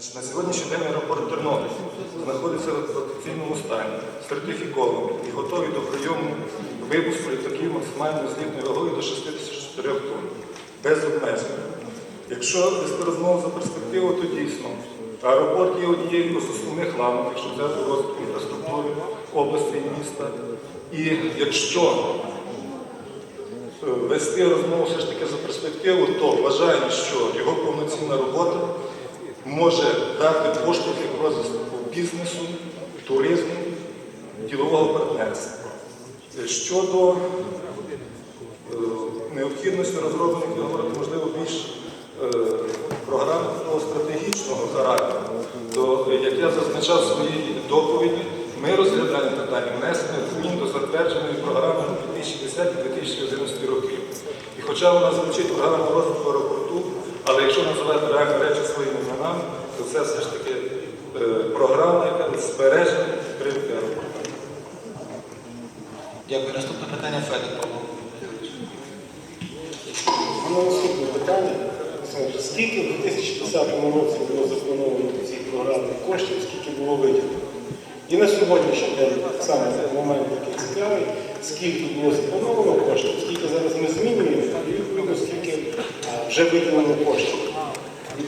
На сьогоднішній день аеропорт Тернопіль знаходиться в експлуатаційному стані, сертифікований і готовий до прийому випуску літаків максимальною злітною вагою до 64 тонн, без обмежень. Якщо вести розмову за перспективу, то дійсно аеропорт є однією з основних ланок, якщо взяти розвиток інфраструктури області і міста. І якщо е, вести розмову все ж таки за перспективу, то вважаємо, що його повноцінна робота може дати поштовхи розвитку бізнесу, туризму, ділового партнерства. Щодо е, необхідності розроблення, як ви можливо, більш е, програм стратегічного характеру, то, як я зазначав в своїй доповіді, ми розглядаємо питання внесення змін до затвердженої програми 2010-2011 років. І хоча вона звучить програма розвитку аеропорту, але якщо називати своїми іменами, то це все ж таки е, програма, яка збереження підтримки аеропорту. Дякую. Наступне питання Федор Павло. Ну, наступне питання. Скільки в 2010 році було заплановано по цій програмі коштів, скільки було виділено? І на сьогоднішній день так само момент такий цікавий, скільки було заплановано коштів, скільки зараз ми змінюємо, і відповідно скільки вже виділено коштів. І